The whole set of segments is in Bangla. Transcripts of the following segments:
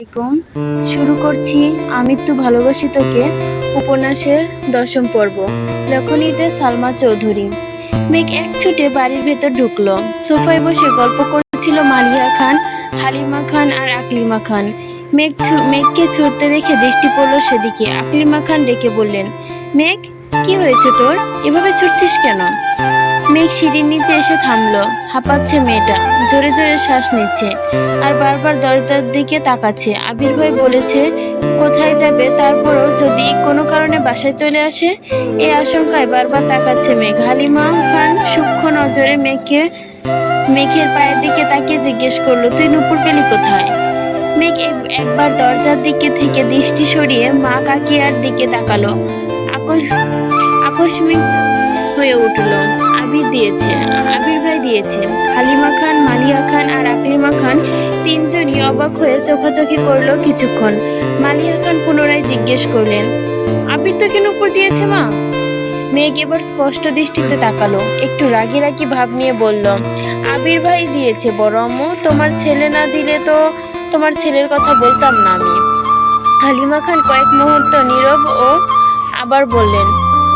আলাইকুম। শুরু করছি আমৃত্যু ভালোবাসি তোকে উপন্যাসের দশম পর্ব। লেখনীতে সালমা চৌধুরী। মেঘ এক ছুটে বাড়ির ভেতর ঢুকলো। সোফায় বসে গল্প করছিল মালিয়া খান, হালিমা খান আর আকলিমা খান। মেঘ মেঘকে ছুটতে দেখে দৃষ্টি পড়ল সেদিকে। আকলিমা খান ডেকে বললেন, মেঘ, কি হয়েছে তোর? এভাবে ছুটছিস কেন? মেঘ সিঁড়ির নিচে এসে থামলো। হাঁপাচ্ছে মেয়েটা। জোরে জোরে শ্বাস নিচ্ছে। আর বারবার দরজার দিকে তাকাচ্ছে। আবির ভাই বলেছে, কোথায় যাবে? তারপরও যদি কোনো কারণে বাসায় চলে আসে? এই আশঙ্কায় বারবার তাকাচ্ছে মেঘ। হালিমা খান সূক্ষ্ম নজরে মেঘকে মেঘের পায়ের দিকে তাকিয়ে জিজ্ঞেস করল, তুই নুপুর পেলি কোথায়? মেঘ এক- একবার দরজার দিকে থেকে দৃষ্টি সরিয়ে মা কাকিয়ার দিকে তাকালো। আকস আকস্মিক হয়ে উঠল। আবির দিয়েছে, আবির ভাই দিয়েছে। হালিমা খান, মালিয়া খান আর আকলিমা খান তিনজনই অবাক হয়ে চোখাচোখি করল কিছুক্ষণ। মালিয়া খান পুনরায় জিজ্ঞেস করলেন, আবির তো কেন উপর দিয়েছে মা? মেঘ এবার স্পষ্ট দৃষ্টিতে তাকালো, একটু রাগি রাগি ভাব নিয়ে বলল, আবির ভাই দিয়েছে, বড় আম্মু, তোমার ছেলে না দিলে তো তোমার ছেলের কথা বলতাম না আমি। হালিমা খান কয়েক মুহূর্ত নীরব ও আবার বললেন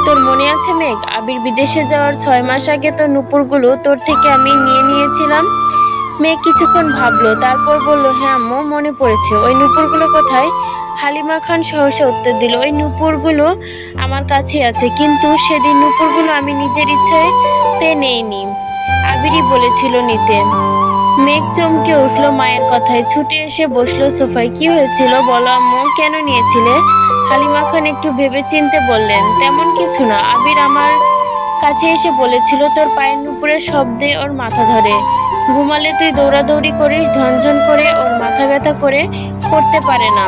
তোর মনে আছে মেঘ? আবির বিদেশে যাওয়ার ছয় মাস আগে তো নুপুরগুলো তোর থেকে আমি নিয়ে নিয়েছিলাম। মেঘ কিছুক্ষণ ভাবলো, তারপর বলল হ্যাঁ আম্মু, মনে পড়েছে। ওই নুপুরগুলো কোথায়? হালিমা খান সহসা উত্তর দিল, ওই নুপুরগুলো আমার কাছে আছে, কিন্তু সেদিন নুপুরগুলো আমি নিজের ইচ্ছায় তে নেইনি আবিরই বলেছিল নিতে। মেঘ চমকে উঠল মায়ের কথায়। ছুটে এসে বসল সোফায়। কি হয়েছিল? বলো আম্মু, কেন নিয়েছিলে? হালিমা খান একটু ভেবে চিনতে বললেন, তেমন কিছু না। আবির আমার কাছে এসে বলেছিল, তোর পায়ের নুপুরের শব্দে ওর মাথা ধরে। ঘুমালে তুই দৌড়াদৌড়ি করিস, ঝনঝন করে ওর মাথা ব্যথা করে করতে পারে না।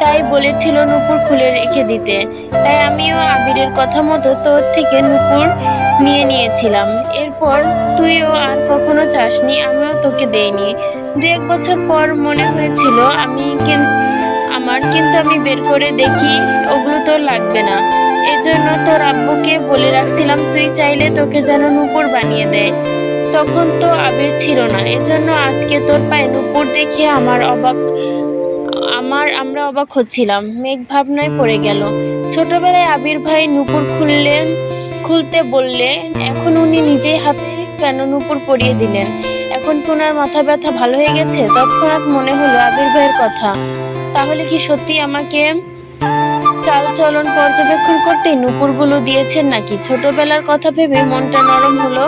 তাই বলেছিল নুপুর খুলে রেখে দিতে। তাই আমিও আবিরের কথা মতো তোর থেকে নুপুর নিয়ে নিয়েছিলাম। এরপর তুইও আর কখনো চাসনি, আমিও তোকে দেইনি। দু এক বছর পর মনে হয়েছিল আমি আমার কিন্তু আমি বের করে দেখি, ওগুলো তোর লাগবে না। এজন্য তোর আব্বুকে বলে রাখছিলাম, তুই চাইলে তোকে যেন নুপুর বানিয়ে দেয় তখন তো আবির ছিল না, এজন্য আজকে তোর পায়ে নুপুর দেখে আমার অবাক আমার আমরা অবাক হচ্ছিলাম। মেঘ ভাবনায় পড়ে গেল। ছোটবেলায় আবির ভাই নুপুর খুললেন, খুলতে বললে, এখন উনি নিজেই হাতে কেন নুপুর পরিয়ে দিলেন? এখন কি ওনার মাথা ব্যথা ভালো হয়ে গেছে? তৎক্ষণাৎ মনে হলো আবির ভাইয়ের কথা। তাহলে কি সত্যি আমাকে চাল চলন পর্যবেক্ষণ করতে নুপুরগুলো দিয়েছেন নাকি? ছোটবেলার কথা ভেবে মনটা নরম হলো,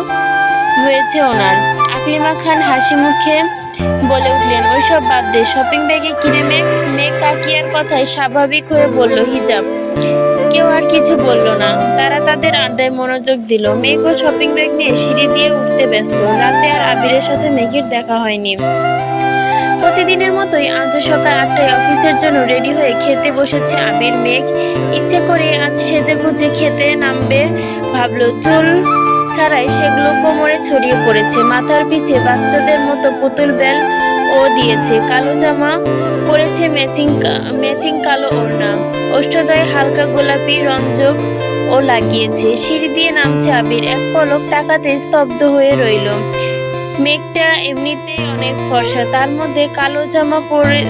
হয়েছে ওনার। আকলিমা খান হাসি মুখে বলে উঠলেন, ওইসব বাদ দে শপিং ব্যাগে কিনে মেঘ মেঘ কাকিয়ার কথায় স্বাভাবিক হয়ে বলল, হিজাব। কেউ আর কিছু বলল না। তারা তাদের আড্ডায় মনোযোগ দিল। মেঘও শপিং ব্যাগ নিয়ে সিঁড়ি দিয়ে উঠতে ব্যস্ত। রাতে আর আবিরের সাথে মেঘের দেখা হয়নি। প্রতিদিনের মতোই আজ সকাল আটটায় অফিসের জন্য রেডি হয়ে খেতে বসেছে আবির। মেঘ, ইচ্ছে করে আজ সেজে গুজে খেতে নামবে, ভাবলো। চুল ছাড়াই সেগুলো কোমরে ছড়িয়ে পড়েছে। মাথার পিছে বাচ্চাদের মতো পুতুল বেল ও দিয়েছে। কালো জামা পরেছে ম্যাচিং ম্যাচিং কালো ওড়না। অষ্টদয় হালকা গোলাপি রঞ্জক ও লাগিয়েছে। সিঁড়ি দিয়ে নামছে আবির। এক পলক তাকাতে স্তব্ধ হয়ে রইল। মেঘটা এমনিতেই অনেক ফর্সা। তার মধ্যে কালো জামা পরে,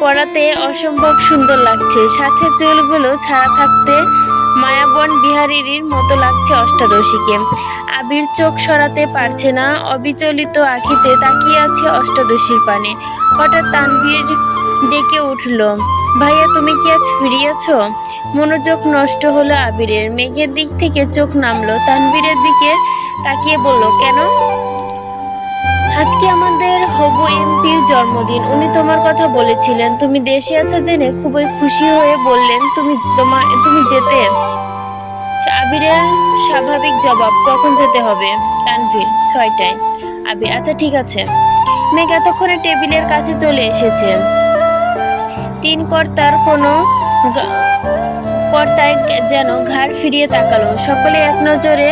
পরাতে অসম্ভব সুন্দর লাগছে। সাথে চুলগুলো ছাড়া থাকতে মায়াবন বিহারীর মতো লাগছে অষ্টাদশীকে। আবির চোখ সরাতে পারছে না, অবিচলিত আখিতে তাকিয়ে আছে অষ্টাদশীর পানে। হঠাৎ তানভীর ডেকে উঠল, ভাইয়া, তুমি কি আজ ফিরিয়েছো? মনোযোগ নষ্ট হলো আবিরের। মেঘের দিক থেকে চোখ নামলো। তানভীরের দিকে তাকিয়ে বলল, কেন? আজকে আমাদের হবু এমপির জন্মদিন। উনি তোমার কথা বলেছিলেন। তুমি দেশে আছো জেনে খুবই খুশি হয়ে বললেন, তুমি তোমার তুমি যেতে। আবিরের স্বাভাবিক জবাব, কখন যেতে হবে? তানভীর, ছয়টায়। আবির আচ্ছা ঠিক আছে। মেঘ এতক্ষণে টেবিলের কাছে চলে এসেছে। তিন কর্তার কোনো কর্তায় যেন ঘাড় ফিরিয়ে তাকালো। সকলে এক নজরে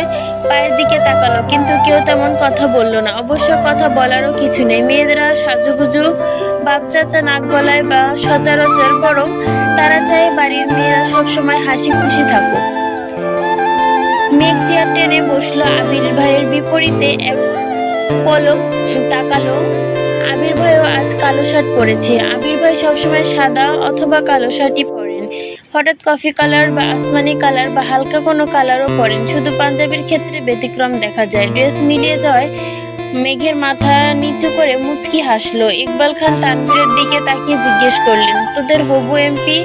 পায়ের দিকে তাকালো, কিন্তু কেউ তেমন কথা বলল না। অবশ্য কথা বলারও কিছু নেই। মেয়েরা সাজুগুজু বাপ চাচা নাক গলায় বা সচরাচর বরং তারা চায় বাড়ির মেয়েরা সবসময় হাসি খুশি থাকুক। মেঘ চেয়ার টেনে বসল আবির ভাইয়ের বিপরীতে, এক পলক তাকালো। আবির ভাইও আজ কালো শার্ট পরেছে। আবির ভাই সবসময় সাদা অথবা কালো শার্টই হঠাৎ কফি কালার বা আসমানি কালার বা হালকা কোনো কালারও পরেন শুধু পাঞ্জাবির ক্ষেত্রে ব্যতিক্রম দেখা যায়। ড্রেস মিলিয়ে যাওয়ায় মেঘের মাথা নিচু করে মুচকি হাসলো। ইকবাল খান তানভীরের দিকে তাকিয়ে জিজ্ঞেস করলেন, তোদের হবু এমপি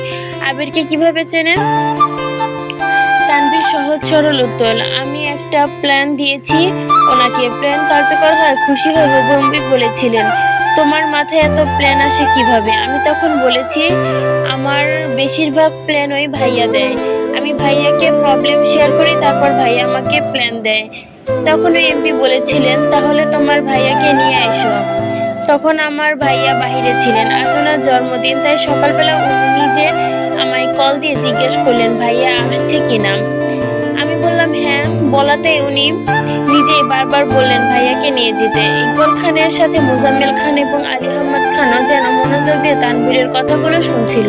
আবিরকে কীভাবে চেনেন? তানভীর সহজ সরল উত্তর, আমি একটা প্ল্যান দিয়েছি। ওনাকে, প্ল্যান কার্যকর হয়, খুশি হয়ে, হবু এমপি বলেছিলেন। তোমার মাথায় এত প্ল্যান আসে কীভাবে? আমি তখন বলেছি, আমার বেশিরভাগ প্ল্যান ওই ভাইয়া দেয়। আমি ভাইয়াকে প্রবলেম শেয়ার করি, তারপর ভাইয়া আমাকে প্ল্যান দেয়। তখন ওই এমপি বলেছিলেন, তাহলে তোমার ভাইয়াকে নিয়ে এসো। তখন আমার ভাইয়া বাইরে ছিলেন। আজ ওনার জন্মদিন, তাই সকালবেলা উনি নিজে আমায় কল দিয়ে জিজ্ঞেস করলেন, ভাইয়া আসছে কিনা? বলাতে উনি নিজেই বারবার বললেন, ভাইয়াকে নিয়ে যেতে। ইকবাল খানের সাথে মোজাম্মেল খান এবং আলী আহমদ খানও যেন মনোযোগ দিয়ে তানভীরের কথাগুলো শুনছিল।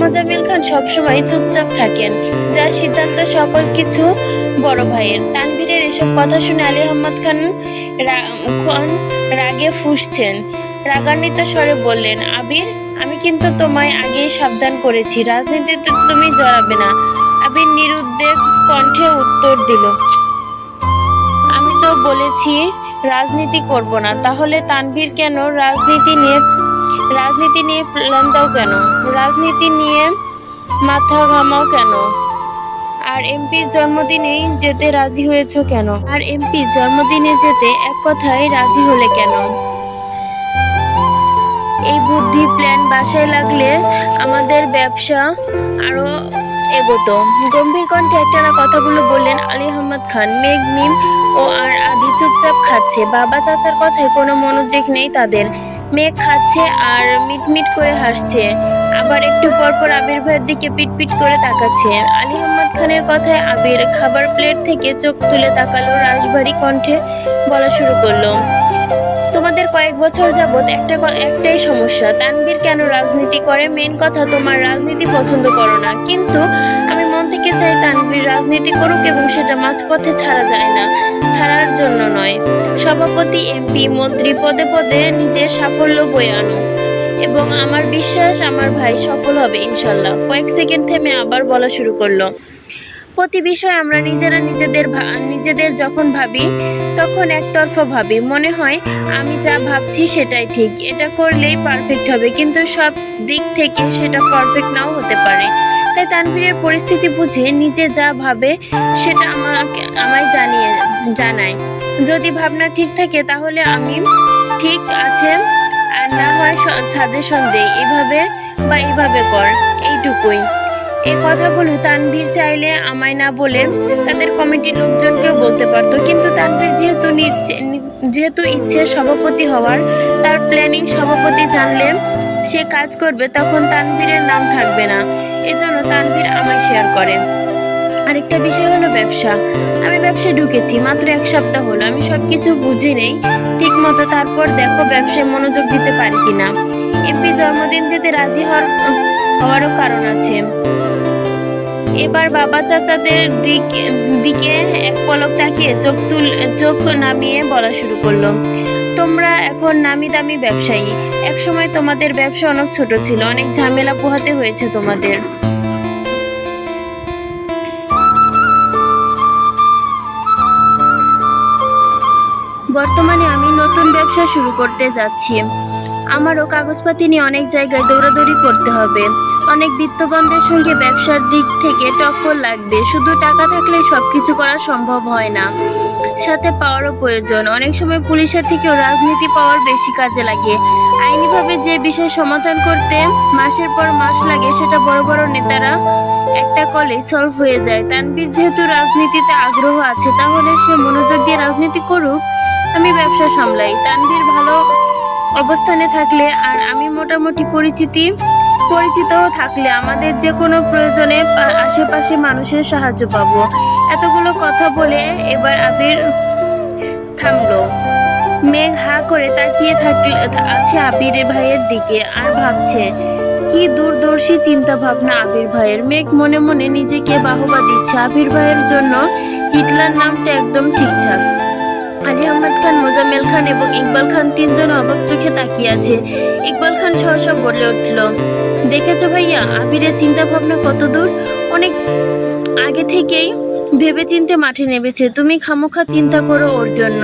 মোজাম্মেল খান সবসময় চুপচাপ থাকেন, যার সিদ্ধান্ত সকল কিছু বড় ভাইয়ের। তানভীরের এসব কথা শুনে আলী আহমদ খান খান রাগে ফুঁসছেন। রাগান্বিত স্বরে বললেন, আবির, আমি কিন্তু তোমায় আগেই সাবধান করেছি। রাজনীতিতে তুমি জড়াবে না। আবির নিরুদ্বেগ কণ্ঠে উত্তর দিল, আমি তো বলেছি রাজনীতি করব না, তাহলে তানভীর কেন? রাজনীতি নিয়ে রাজনীতি নিয়ে প্ল্যান দাও কেন? রাজনীতি নিয়ে মাথা ঘামাও কেন? আর এমপির জন্মদিনেই যেতে রাজি হয়েছো কেন? আর এমপির জন্মদিনে যেতে এক কথায় রাজি হলে কেন? এই বুদ্ধি প্ল্যান বাসায় লাগলে আমাদের ব্যবসা আরও এগোতো। গম্ভীর কণ্ঠে একটানা কথাগুলো বললেন আলী আহমদ খান, মেঘ, মিম ও আর আদি চুপচাপ খাচ্ছে। বাবা চাচার কথায় কোনো মনোযোগ নেই তাদের। মেঘ খাচ্ছে আর মিটমিট করে হাসছে। আবার একটু পর পর আবির ভাইয়ের দিকে পিটপিট করে তাকাচ্ছে। আলী আহমদ খানের কথায় আবির খাবার প্লেট থেকে চোখ তুলে তাকালো রাশভারী কণ্ঠে বলা শুরু করল। তোমাদের কয়েক বছর যাবৎ একটা একটাই সমস্যা। তানভীর কেন রাজনীতি করে? মেন কথা, তোমার রাজনীতি পছন্দ করো না। কিন্তু আমি মন থেকে চাই তানভীর রাজনীতি করুক এবং সেটা মাঝপথে ছাড়া যায় না। ছাড়ার জন্য নয়। সভাপতি এমপি মন্ত্রী পদে পদে নিজের সাফল্য বয়ে আনুক। এবং আমার বিশ্বাস, আমার ভাই সফল হবে, ইনশাল্লাহ। কয়েক সেকেন্ড থেমে আবার বলা শুরু করল। প্রতি বিষয়ে আমরা নিজেরা নিজেদের নিজেদের যখন ভাবি, তখন একতরফা ভাবি। মনে হয়, আমি যা ভাবছি সেটাই ঠিক। এটা করলেই পারফেক্ট হবে, কিন্তু সব দিক থেকে সেটা পারফেক্ট নাও হতে পারে। তাই তানভীরের পরিস্থিতি বুঝে নিজে যা ভাবে, সেটা আমাকে আমায় জানিয়ে জানায়। যদি ভাবনা ঠিক থাকে, তাহলে আমি ঠিক আছে, আর না হয় সাজেশন দেই। এভাবে বা এইভাবে কর। এইটুকুই। এই কথাগুলো তানভীর চাইলে আমায় না বলে তাদের কমিটির লোকজনকেও বলতে পারতো। কিন্তু তানভীর যেহেতু যেহেতু ইচ্ছে সভাপতি হওয়ার, তার প্ল্যানিং সভাপতি জানলে সে কাজ করবে, তখন তানভীরের নাম থাকবে না। এজন্য তানভীর আমায় শেয়ার করে। আরেকটা বিষয় হলো ব্যবসা। আমি ব্যবসায় ঢুকেছি, মাত্র এক সপ্তাহ হলো। আমি সব কিছু বুঝি নেই ঠিক মতো তারপর দেখো ব্যবসায় মনোযোগ দিতে পারি কিনা। এমপি জন্মদিন যেতে রাজি হওয়ার, হওয়ারও কারণ আছে। এবার বাবা চাচাদের দিকে দিকে এক পলক তাকিয়ে চোখ তুল, চোখ নামিয়ে বলা শুরু করল, তোমরা এখন নামি দামি ব্যবসায়ী। একসময় তোমাদের ব্যবসা অনেক ছোট ছিল, অনেক ঝামেলা পোহাতে হয়েছে তোমাদের। বর্তমানে আমি নতুন ব্যবসা শুরু করতে যাচ্ছি। আমারও কাগজপাতি নিয়ে অনেক জায়গায় দৌড়াদৌড়ি করতে হবে। অনেক বিত্তবানদের সঙ্গে ব্যবসার দিক থেকে টক্কর লাগবে। শুধু টাকা থাকলে সব কিছু করা সম্ভব হয় না। সাথে পাওয়ারও প্রয়োজন। অনেক সময় পুলিশের থেকেও রাজনীতি পাওয়ার বেশি কাজে লাগে। আইনিভাবে যে বিষয় সমাধান করতে মাসের পর মাস লাগে, সেটা বড় বড় নেতারা একটা কলে সলভ হয়ে যায়। তানবীর যেহেতু রাজনীতিতে আগ্রহ আছে, তাহলে সে মনোযোগ দিয়ে রাজনীতি করুক, আমি ব্যবসা সামলাই। তানবীর ভালো অবস্থানে থাকলে আর আমি মোটামুটি পরিচিতি পরিচিত থাকলে আমাদের যে কোনো প্রয়োজনে আশেপাশে মানুষের সাহায্য পাবো। এতগুলো কথা বলে এবার আবির থামলো। মেঘ হা করে তাকিয়ে থাকলে আছে আবির ভাইয়ের দিকে আর ভাবছে, কি দূরদর্শী চিন্তা ভাবনা আবির ভাইয়ের। মেঘ মনে মনে নিজেকে বাহবা দিচ্ছে। আবির ভাইয়ের জন্য হিটলার নামটা একদম ঠিকঠাক। মোজাম্মেল খান এবং ইকবাল খান তিনজন অবাক চোখে তাকিয়ে আছে। ইকবাল খান সহসা বলে উঠল, দেখেছ ভাইয়া, আবিরের চিন্তা ভাবনা কত দূর? অনেক আগে থেকেই ভেবে চিনতে মাঠে নেমেছে। তুমি খামোখা চিন্তা করো ওর জন্য।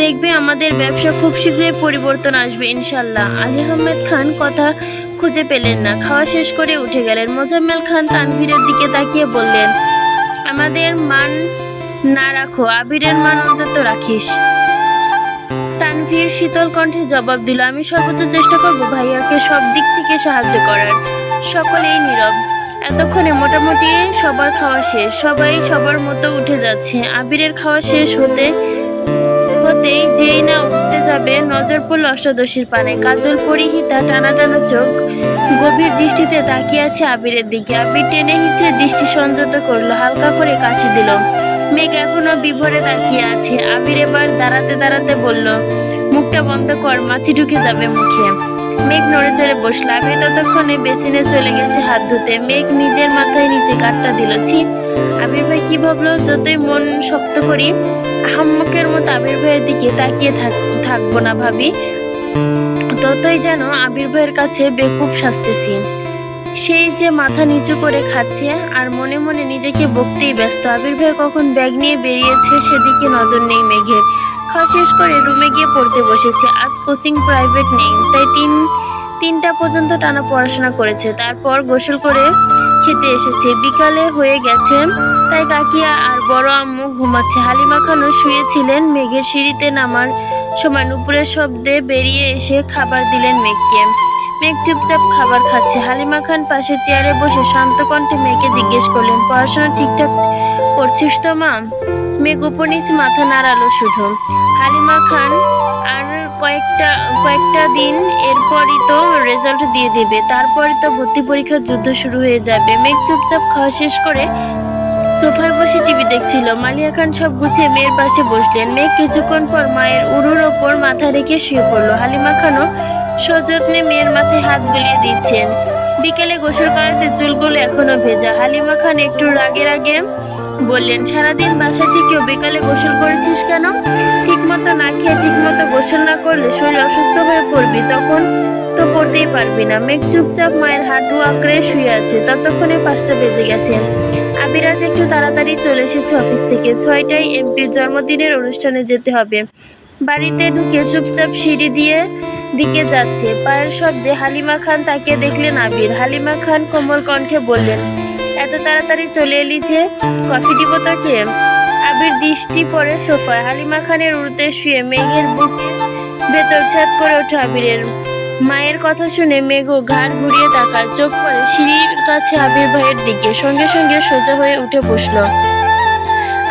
দেখবে আমাদের ব্যবসা খুব শীঘ্রই পরিবর্তন আসবে, ইনশাল্লাহ। আলী আহমেদ খান কথা খুঁজে পেলেন না। খাওয়া শেষ করে উঠে গেলেন। মোজাম্মেল খান তানভীরের দিকে তাকিয়ে বললেন, আমাদের মান না রাখো, আবিরের মান অন্তত রাখিস। তানভীর শীতল কণ্ঠে জবাব দিল, আমি সর্বোচ্চ চেষ্টা করব ভাইয়াকে সব দিক থেকে সাহায্য করার। সকলেই নীরব। এতক্ষণে মোটামুটি সবার খাওয়া শেষ। সবাই সবার মতো উঠে যাচ্ছে। আবিরের খাওয়া শেষ হতে, হতেই যেই না উঠতে যাবে, নজর পড়ল অষ্টাদশীর পানে। কাজল পরিহিতা টানা টানা চোখ গভীর দৃষ্টিতে তাকিয়ে আছে আবিরের দিকে। আবির টেনে হিসে দৃষ্টি সংযত করল, হালকা করে কাশি দিল। মেঘ এখনও বিভোরে তাকিয়ে আছে। আবির এবার দাঁড়াতে দাঁড়াতে বলল, মুখটা বন্ধ কর, মাছি ঢুকে যাবে মুখে। মেঘ নড়ে চড়ে বসল। আবির ততক্ষণে বেসিনে চলে গেছে হাত ধুতে। মেঘ নিজের মাথায় নিচে কাঠটা দিল। ছি, আবির ভাই কি ভাবলো? যতই মন শক্ত করি, আহাম্মকের মতো আবির ভাইয়ের দিকে তাকিয়ে থাক- থাকব না ভাবি। ততই যেন আবির ভাইয়ের কাছে বেকুব শাস্তেছি সেই যে মাথা নিচু করে খাচ্ছে আর মনে মনে নিজেকে বকতেই ব্যস্ত। আবির ভাই কখন ব্যাগ নিয়ে বেরিয়েছে সেদিকে নজর নেই মেঘের। খাওয়া শেষ করে রুমে গিয়ে পড়তে বসেছে। আজ কোচিং প্রাইভেট নেই, তাই তিন, তিনটা পর্যন্ত টানা পড়াশোনা করেছে। তারপর গোসল করে খেতে এসেছে। বিকালে হয়ে গেছে, তাই কাকিয়া আর বড় আম্মু ঘুমাচ্ছে। হালিমা খানও শুয়েছিলেন মেঘের সিঁড়িতে নামার সময়। নুপুরের শব্দে বেরিয়ে এসে খাবার দিলেন মেঘকে। মেঘ চুপচাপ খাবার খাচ্ছে। হালিমা খান পাশে চেয়ারে বসে শান্ত কণ্ঠে মেয়েকে জিজ্ঞেস করলেন, পড়াশোনা ঠিকঠাক করছিস তো, মা? মেঘ উপনিচ মাথা নাড়ালো শুধু। হালিমা খান আর কয়েকটা কয়েকটা দিন এরপরই তো রেজাল্ট দিয়ে দিবে। তারপরে তো ভর্তি পরীক্ষার যুদ্ধ শুরু হয়ে যাবে। মেঘ চুপচাপ খাওয়া শেষ করে সোফায় বসে টিভি দেখছিল। মালিয়া খান সব গুছিয়ে মেয়ের পাশে বসলেন। মেঘ কিছুক্ষণ পর মায়ের উরুর ওপর মাথা রেখে শুয়ে পড়ল। হালিমা খানও সযত্নে মেয়ের মাথায় হাত বুলিয়ে দিচ্ছেন। বিকেলে গোসল করাতে চুলগুলো এখনও ভেজা। হালিমা খান একটু রাগে রাগে বললেন, সারাদিন বাসা থেকেও বিকালে গোসল করেছিস কেন? ঠিকমতো না খেয়ে ঠিকমতো গোসল না করলে শরীর অসুস্থ হয়ে পড়বি। তখন তো পড়তেই পারবি না। মেঘ চুপচাপ মায়ের হাঁটু আঁকড়ে শুয়ে আছে। ততক্ষণে পাঁচটা বেজে গেছে। আবিরাজ একটু তাড়াতাড়ি চলে এসেছে অফিস থেকে। ছয়টায় এমপির জন্মদিনের অনুষ্ঠানে যেতে হবে। বাড়িতে ঢুকে চুপচাপ সিঁড়ি দিয়ে দিকে যাচ্ছে। পায়ের শব্দে হালিমা খান তাকে দেখলেন আবির। হালিমা খান কোমল কণ্ঠে বললেন, এত তাড়াতাড়ি চলে এলি যে, কফি দিব তোকে? আবির দৃষ্টি পড়ে সোফায়। হালিমা খানের উড়তে শুয়ে মেঘের বুকে ভেতর ছাদ করে ওঠে আবিরের। মায়ের কথা শুনে মেঘও ঘাড় ঘুরিয়ে তাকার চোখ পড়ে সিঁড়ির কাছে আবির ভাইয়ের দিকে, সঙ্গে সঙ্গে সোজা হয়ে উঠে বসল।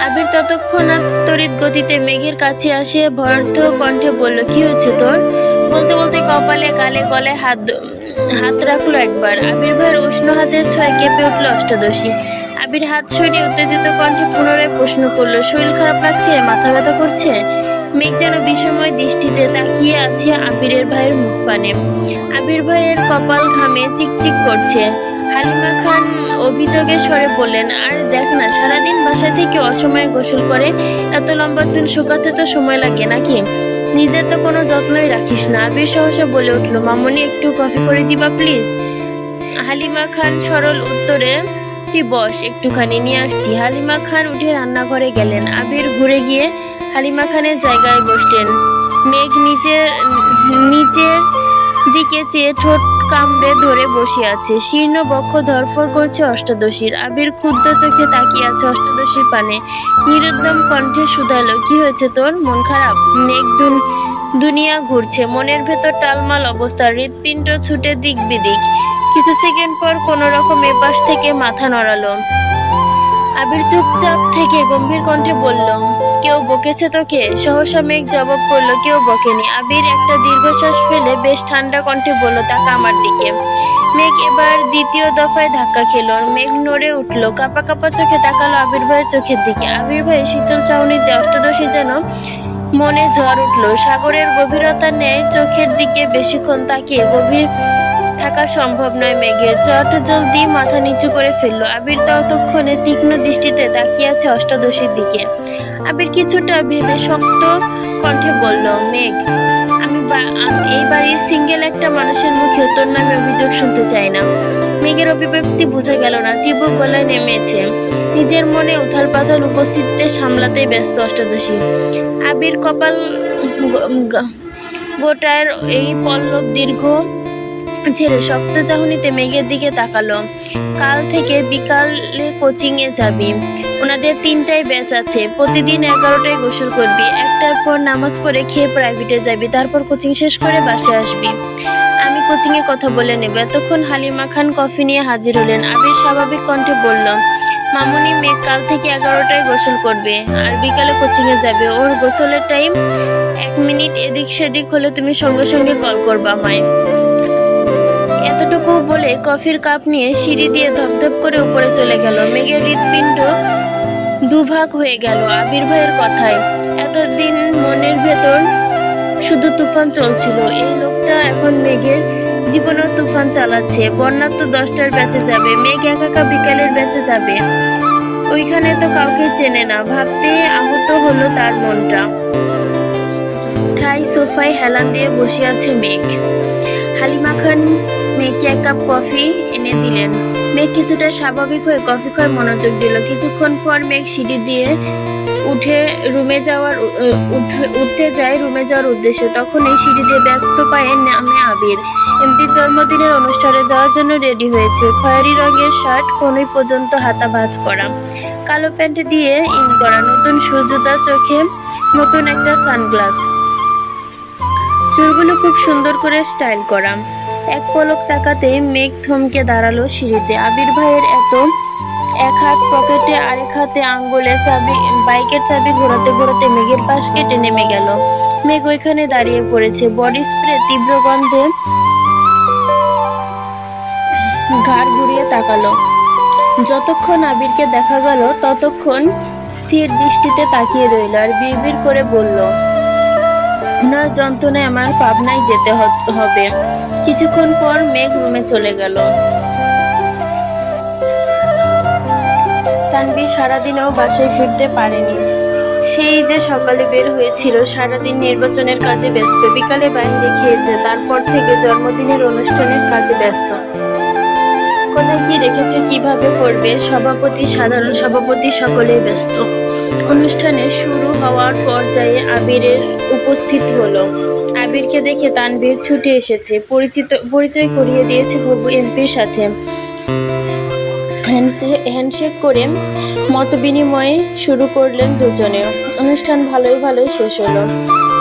আবির ততক্ষণাৎ তড়িৎ গতিতে মেঘের কাছে আসে ভর্থ কণ্ঠে বলল, কি হচ্ছে তোর? বলতে বলতে কপালে, গালে গলে হাত হাত রাখল একবার। আবির ভাইয়ের উষ্ণ হাতের ছয় কেঁপে উঠল অষ্টাদশী। আবির হাত সরিয়ে উত্তেজিত কণ্ঠে পুনরায় প্রশ্ন করল, শরীর খারাপ লাগছে? মাথা ব্যথা করছে? মেঘ যেন বিষময় দৃষ্টিতে তাকিয়ে আছে আবিরের ভাইয়ের মুখ পানে। আবির ভাইয়ের কপাল ঘামে চিকচিক করছে। হালিমা খান অভিযোগের স্বরে বললেন, আর দেখ না, সারাদিন বাসা থেকে অসময়ে গোসল করে, এত লম্বা চুল শুকাতে তো সময় লাগে নাকি? নিজের তো কোনো যত্নই রাখিস না। আবির সহসা বলে উঠল, মামনি, একটু কফি করে দিবা, প্লিজ? হালিমা খান সরল উত্তরে বস, একটুখানি নিয়ে আসছি। হালিমা খান উঠে রান্নাঘরে গেলেন। আবির ঘুরে গিয়ে হালিমা খানের জায়গায় বসলেন মেঘ নিচের নিচের দিকে চেয়ে ঠোঁট কামড়ে ধরে বসে আছে। শীর্ণ বক্ষ ধরফর করছে অষ্টাদশীর। আবির ক্ষুদ্র চোখে তাকিয়ে আছে অষ্টাদশীর পানে। নিরুদ্যম কণ্ঠে শুধালো, কি হয়েছে তোর? মন খারাপ? মেঘ দুন- দুনিয়া ঘুরছে। মনের ভেতর টালমাল অবস্থা। হৃৎপিণ্ড ছুটে দিক বিদিক। কিছু সেকেন্ড পর কোনো রকম এপাশ থেকে মাথা নড়ালো। আবির চুপচাপ থেকে গম্ভীর কণ্ঠে বলল কেউ বকেছে তোকে? সহসা মেঘ জবাব করল, কেউ বকেনি। আবির একটা দীর্ঘশ্বাস ফেলে বেশ ঠান্ডা কণ্ঠে বলল, তাকে আমার দিকে। মেঘ এবার দ্বিতীয় দফায় ধাক্কা খেল। মেঘ নড়ে উঠল, কাপা কাপা চোখে তাকালো আবির ভাইয়ের চোখের দিকে। আবির ভাই শীতল চাউনিতে অষ্টদশী যেন মনে ঝড় উঠল। সাগরের গভীরতা ন্যায় চোখের দিকে বেশিক্ষণ তাকিয়ে। গভীর থাকা সম্ভব নয় মেঘের। চট জলদি মাথা নিচু করে ফেলল। আবির ততক্ষণে তীক্ষ্ণ দৃষ্টিতে তাকিয়ে আছে অষ্টাদশীর দিকে। আবির কিছুটা ভেবে শক্ত কণ্ঠে বলল, মেঘ, আমি এই বাড়ির সিঙ্গেল একটা মানুষের মুখে তোর নামে অভিযোগ শুনতে চাই না। মেঘের অভিব্যক্তি বোঝা গেল না চিবুক গলায় নেমেছে। নিজের মনে উথাল পাথাল উপস্থিতিতে সামলাতেই ব্যস্ত অষ্টাদশী। আবির কপাল গোটার এই পল্লব দীর্ঘ ছেড়ে শক্ত চাহনিতে মেঘের দিকে তাকালো। কাল থেকে বিকালে কোচিং এ যাবি। ওনাদের তিনটায় ব্যাচ আছে। প্রতিদিন এগারোটায় গোসল করবি। একটার পর নামাজ পড়ে খেয়ে প্রাইভেটে যাবি। তারপর কোচিং শেষ করে বাসায় আসবি। আমি কোচিং এ কথা বলে নেব। এতক্ষণ হালিমা খান কফি নিয়ে হাজির হলেন। আবির স্বাভাবিক কণ্ঠে বলল, মামুনি মেঘ কাল থেকে এগারোটায় গোসল করবে আর বিকালে কোচিং এ যাবে। ওর গোসলের টাইম এক মিনিট এদিক সেদিক হলে তুমি সঙ্গে সঙ্গে কল করবা আমায়। এতটুকু বলে কফির কাপ নিয়ে সিঁড়ি দিয়ে ধপধপ করে উপরে চলে গেল। মেঘের হৃৎপিণ্ড দুভাগ হয়ে গেল আবির ভাইয়ের কথায়। এতদিন মনের ভেতর শুধু তুফান চলছিল। এই লোকটা এখন মেঘের জীবনের তুফান চালাচ্ছে। বন্যার তো দশটার ব্যাচে যাবে, মেঘ একা একা বিকালের ব্যাচে যাবে। ওইখানে তো কাউকে চেনে না। ভাবতে আহত হলো তার মনটা। ঠাই সোফায় হেলান দিয়ে বসে আছে মেঘ। হালিমা খান মেঘকে এক কাপ কফি এনে দিলেন। মেঘ কিছুটা স্বাভাবিক হয়ে কফি খাওয়ার মনোযোগ দিল। কিছুক্ষণ পর মেঘ সিঁড়ি দিয়ে উঠে রুমে যাওয়ার উঠে- উঠতে যায় রুমে যাওয়ার উদ্দেশ্যে। তখন এই সিঁড়ি দিয়ে ব্যস্ত পায়ে নামে আবির। এমপি জন্মদিনের অনুষ্ঠানে যাওয়ার জন্য রেডি হয়েছে। খয়েরি রঙের শার্ট, কোনই পর্যন্ত হাতা ভাজ করা। কালো প্যান্ট দিয়ে ইন করা। নতুন সূর্যোদা চোখে নতুন একটা সানগ্লাস। চুলগুলো খুব সুন্দর করে স্টাইল করা। এক পলক তাকাতে মেঘ থমকে দাঁড়াল সিঁড়িতে। আবির ভাইয়ের এত এক হাত পকেটে, আরেক হাতে আঙ্গুলে চাবি, বাইকের চাবি ঘোরাতে ঘোরাতে মেঘের পাশ কেটে নেমে গেল। মেঘ ওইখানে দাঁড়িয়ে পড়েছে। বডি স্প্রে তীব্র গন্ধে ঘাড় ঘুরিয়ে তাকালো। যতক্ষণ আবিরকে দেখা গেল, ততক্ষণ স্থির দৃষ্টিতে তাকিয়ে রইল আর বিড়বিড় করে বলল ওনার যন্ত্রণায় আমার পাবনায় যেতে হবে। কিছুক্ষণ পর মেঘ রুমে চলে গেল। তানবি সারাদিনেও বাসায় ফিরতে পারেনি। সেই যে সকালে বের হয়েছিল, সারাদিন নির্বাচনের কাজে ব্যস্ত। বিকালে বাইরে খেয়েছে, তারপর থেকে জন্মদিনের অনুষ্ঠানের কাজে ব্যস্ত। কোথায় কি রেখেছে, কীভাবে করবে? সভাপতি, সাধারণ সভাপতি সকলেই ব্যস্ত। অনুষ্ঠানে শুরু হওয়ার পর্যায়ে আবিরের উপস্থিত হলো। আবিরকে দেখে তানবীর ছুটে এসেছে। পরিচিত, পরিচয় করিয়ে দিয়েছে হবু এমপির সাথে। হ্যান্ডশে- হ্যান্ডশেক করে মত বিনিময়ে শুরু করলেন দুজনে। অনুষ্ঠান ভালোই ভালোই শেষ হলো।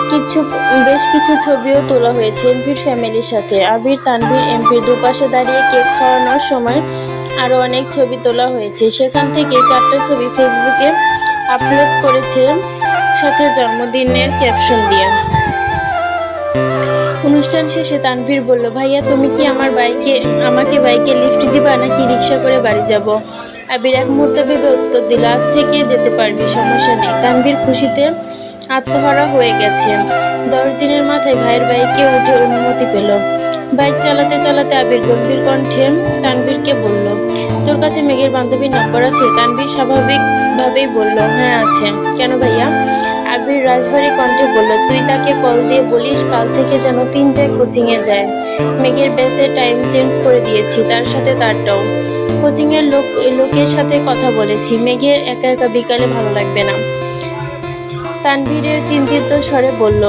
কিছু, বেশ কিছু ছবিও তোলা হয়েছে এমপির ফ্যামিলির সাথে। আবির, তানভীর এমপির দুপাশে দাঁড়িয়ে কেক খাওয়ানোর সময় আরও অনেক ছবি তোলা হয়েছে। সেখান থেকে চারটে ছবি ফেসবুকে আপলোড করেছে সাথে জন্মদিনের ক্যাপশন দিয়ে। অনুষ্ঠান শেষে তানভীর বলল, ভাইয়া, তুমি কি আমার বাইকে, আমাকে বাইকে লিফট দিবা নাকি রিক্সা করে বাড়ি যাব? আবির এক মুহূর্ত ভেবে উত্তর দিল, আজ থেকে যেতে পারবি, সমস্যা নেই। তানভীর খুশিতে আত্মহারা হয়ে গেছে। দশ দিনের মাথায় ভাইয়ের বাইকে উঠে অনুমতি পেল। বাইক চালাতে চালাতে আবির গম্ভীর কণ্ঠে তানভীরকে বলল তোর কাছে মেঘের বান্ধবীর নম্বর আছে তানভীর স্বাভাবিকভাবেই বলল হ্যাঁ আছে। কেন ভাইয়া? আবির রাজবাড়ি কণ্ঠে বলল, তুই তাকে কল দিয়ে বলিস কাল থেকে যেন তিনটায় কোচিংয়ে যায়। মেঘের ব্যাচের টাইম চেঞ্জ করে দিয়েছি, তার সাথে তারটাও। কোচিংয়ের লোক, লোকের সাথে কথা বলেছি। মেঘের একা একা বিকালে ভালো লাগবে না। তানভীরের চিন্তিত স্বরে বলল,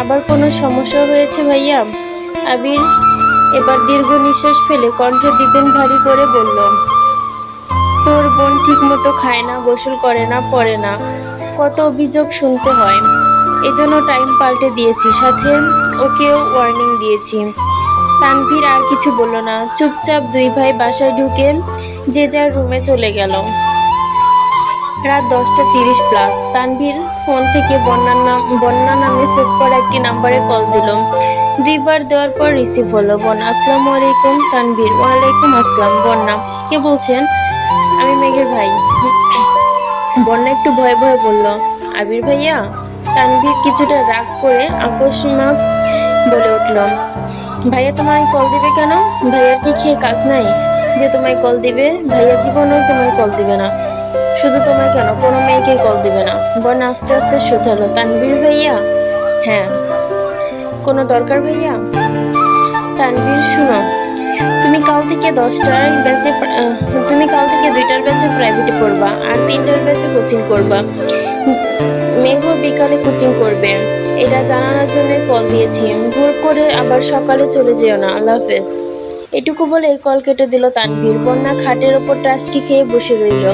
আবার কোনো সমস্যা হয়েছে ভাইয়া? আবির এবার দীর্ঘ নিঃশ্বাস ফেলে কণ্ঠ দিবেন ভারী করে বলল তোর বোন ঠিক মতো খায় না, গোসল করে না, পড়ে না। কত অভিযোগ শুনতে হয়। এজন্য টাইম পাল্টে দিয়েছি। সাথে ওকেও ওয়ার্নিং দিয়েছি। তানভীর আর কিছু বলল না। চুপচাপ দুই ভাই বাসায় ঢুকে যে যার রুমে চলে গেল। রাত দশটা তিরিশ প্লাস তানভীর ফোন থেকে বন্যার নাম বন্যা নামে সেভ করা একটি নাম্বারে কল দিল। দুইবার দেওয়ার পর রিসিভ হলো। বন, আসসালামু আলাইকুম, তানভীর। ওয়ালাইকুম আসসালাম, বন্যা। কে বলছেন? আমি মেঘের ভাই। বন্যা একটু ভয়ে ভয়ে বলল, আবির ভাইয়া? তানভীর কিছুটা রাগ করে আকস্মাত বলে উঠল, ভাইয়া, তোমায় কল দিবে কেন? ভাইয়ার কি খেয়ে কাজ নাই? যে তোমায় কল দিবে, ভাইয়া জীবনেও তোমায় কল দিবে না। শুধু তোমায় কেন? কোনো মেয়েকে কল দিবে না। বন্যা আস্তে আস্তে শুধালো তানবীর ভাইয়া? হ্যাঁ। কোনো দরকার ভাইয়া? তানবীর শুনো। কাল থেকে দশটার ব্যাচে তুমি কাল থেকে দুইটার ব্যাচে প্রাইভেটে পড়বা আর তিনটার ব্যাচে কোচিং করবা। মেঘ বিকালে কোচিং করবে। এটা জানানোর জন্য কল দিয়েছি। ভোর করে আবার সকালে চলে যেও না। আল্লাহ হাফেজ। এটুকু বলে কল কেটে দিল তানভীর। বন্যা খাটের ওপর টাসকি খেয়ে বসে রইল।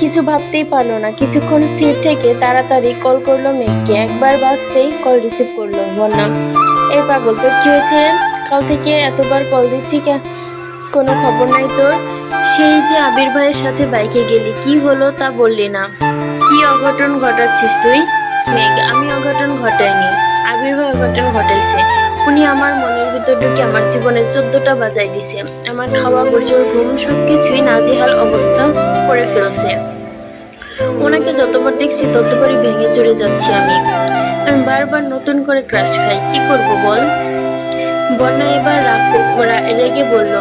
কিছু ভাবতেই পারল না। কিছুক্ষণ স্থির থেকে তাড়াতাড়ি কল করল মেঘকে। একবার বাজতেই কল রিসিভ করল বন্যা। এই পাগল, তোর কি হয়েছে? রে? কাল থেকে এতবার কল দিচ্ছি কে কোনো খবর নাই তোর? সেই যে আবির ভাইয়ের সাথে বাইকে গেলি, কি হলো তা বললি না। কি অঘটন ঘটাচ্ছিস তুই? মেঘ, আমি অঘটন ঘটাইনি। আবির ভাই অঘটন ঘটাইছে। উনি আমার মনের ভিতর ঢুকে আমার জীবনের চোদ্দটা বাজাই দিছে। আমার খাওয়া, গোসল, ঘুম সবকিছুই নাজেহাল অবস্থা করে ফেলছে। ওনাকে যতবার দেখছি, ততবারই ভেঙে চড়ে যাচ্ছি আমি। আমি বারবার নতুন করে ক্রাশ খাই। কি করব বল? বন্যা এবার রাগ রেগে বলল,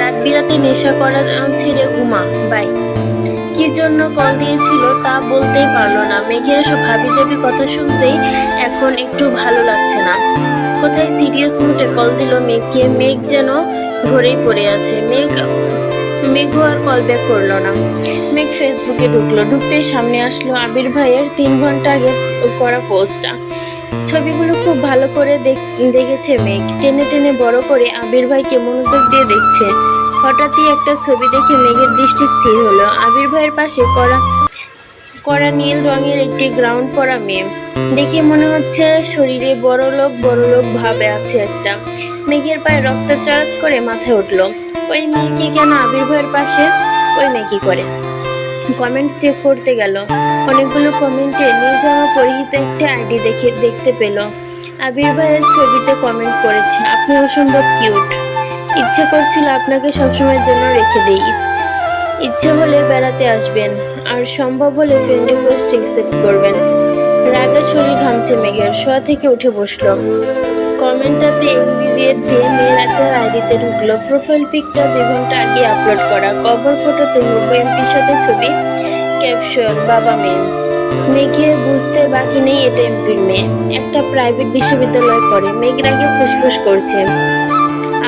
রাত বিরাতে নেশা করা ছেড়ে ঘুমা, বাই। কি জন্য কল দিয়েছিল তা বলতেই পারল না। মেঘের এসব হাবি জাবি কথা শুনতেই এখন একটু ভালো লাগছে না। কোথায় সিরিয়াস মুডে কল দিল মেঘকে? মেঘ যেন ঘরেই পড়ে আছে। মেঘ, মেঘও আর কল ব্যাক করল না। মেঘ ফেসবুকে ঢুকলো। ঢুকতেই সামনে আসলো আবির ভাইয়ের তিন ঘণ্টা আগে করা পোস্টটা। ছবিগুলো খুব ভালো করে দেখেছে মেঘ। টেনে টেনে বড় করে আবির ভাইকে মনোযোগ দিয়ে দেখছে। হঠাৎই একটা ছবি দেখে মেঘের দৃষ্টি স্থির হলো। আবির ভাইয়ের পাশে করা করা নীল রঙের একটি গ্রাউন্ড পরা মেয়ে। দেখে মনে হচ্ছে শরীরে বড় লোক বড় লোক ভাবে আছে একটা। মেঘের পায়ে রক্ত চড়াত করে মাথায় উঠল। ওই মেয়েকে কেন আবির ভাইয়ের পাশে? ওই মেয়ে কি করে? কমেন্ট চেক করতে গেল। অনেকগুলো কমেন্টে নীল জামা পরিহিত একটা আইডি দেখে, দেখতে পেল। আবির ভাইয়ের ছবিতে কমেন্ট করেছে, আপনি অসম্ভব কিউট ইচ্ছে করছিল আপনাকে সবসময়ের জন্য রেখে দেই। ইচ্ছে হলে বেড়াতে আসবেন। আর সম্ভব হলে ফ্রেন্ড রিকোয়েস্ট অ্যাকসেপ্ট করবেন। রাগে শরীর ঘামছে মেঘের, শোয়া থেকে উঠে বসল। কমেন্টটাতে এমবিবিএড দিয়ে মেল একটা আইডিতে ঢুকলো। প্রোফাইল পিকটা দুই ঘণ্টা আগে আপলোড করা। কভার ফটোতে নব্বই এমপির সাথে ছবি ক্যাপশন বাবা মেয়ে মেয়েকে বুঝতে বাকি নেই এটা এমপির মেয়ে। একটা প্রাইভেট বিশ্ববিদ্যালয় পড়ে। মেঘের আগে ফুসফুস করছে।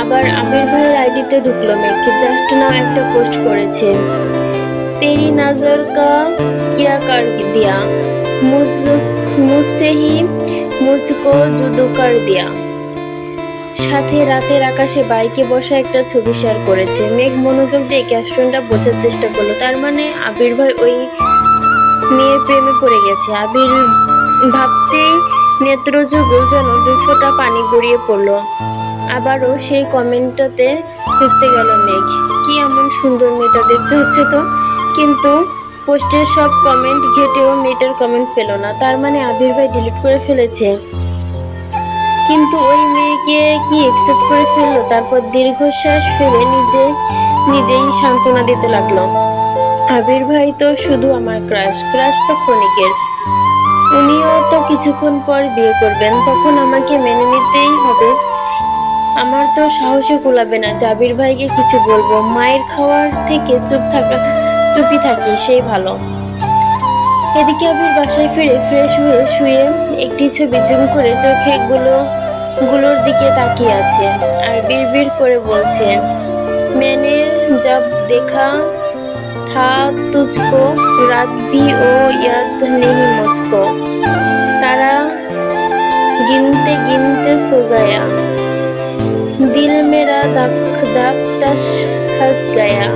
আবার আমির ভাইয়ের আইডিতে ঢুকলো মেঘকে জাস্ট নাও একটা পোস্ট করেছে। তেরি নাজর কা কিয়া কার দিয়া? মুজ মুঝসে হি জুদু কার দিয়া। সাথে রাতের আকাশে বাইকে বসা একটা ছবি শেয়ার করেছে। মেঘ মনোযোগ দিয়ে ক্যাপশনটা বোঝার চেষ্টা করল। তার মানে আবির ভাই ওই মেয়ের প্রেমে পড়ে গেছে। আবির ভাবতেই নেত্রযুগল যেন দুই ফোঁটা পানি গড়িয়ে পড়ল। আবারও সেই কমেন্টটাতে খুঁজতে গেল মেঘ। কি এমন সুন্দর মেয়েটা দেখতে হচ্ছে তো। কিন্তু পোস্টের সব কমেন্ট ঘেটেও মেয়েটার কমেন্ট পেল না। তার মানে আবির ভাই ডিলিট করে ফেলেছে। কিন্তু ওই মেয়েকে কি একসেপ্ট করে ফেলল? তারপর দীর্ঘশ্বাস ফেলে নিজে, নিজেই সান্ত্বনা দিতে লাগল। আবির ভাই তো শুধু আমার ক্রাশ ক্রাশ তো ক্ষণিকের। উনিও তো কিছুক্ষণ পর বিয়ে করবেন, তখন আমাকে মেনে নিতেই হবে। আমার তো সাহসে কুলাবে না জাবির ভাইকে কিছু বলব। মায়ের খাওয়ার থেকে চুপ থাকা, চুপই থাকি, সেই ভালো। এদিকে আবির বাসায় ফিরে ফ্রেশ হয়ে শুয়ে একটি ছবি জুম করে চোখে গুলো গুলোর দিকে তাকিয়ে আছে আর বিড় করে বলছে, মেনে যাব দেখা, থা তুজকো রাখবি ও ইয়াদ নেই মুজকো তারা গিনতে গিনতে সোগায়া দিল মেরা দাক দাক টাস খাস গায়া।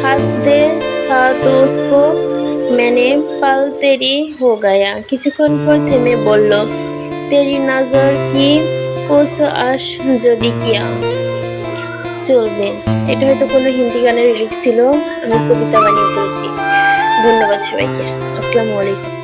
খাস দে থা তো মেনে পাল তেরি হো গায়া। কিছুক্ষণ পর থেমে বলল তেরি নজর কি কোস আস যদি কিয়া চলবে এটা হয়তো কোনো হিন্দি গানের লিরিক্স ছিল, আমি কবিতা বানিয়ে ফেলছি। ধন্যবাদ সবাইকে। আসসালামু আলাইকুম।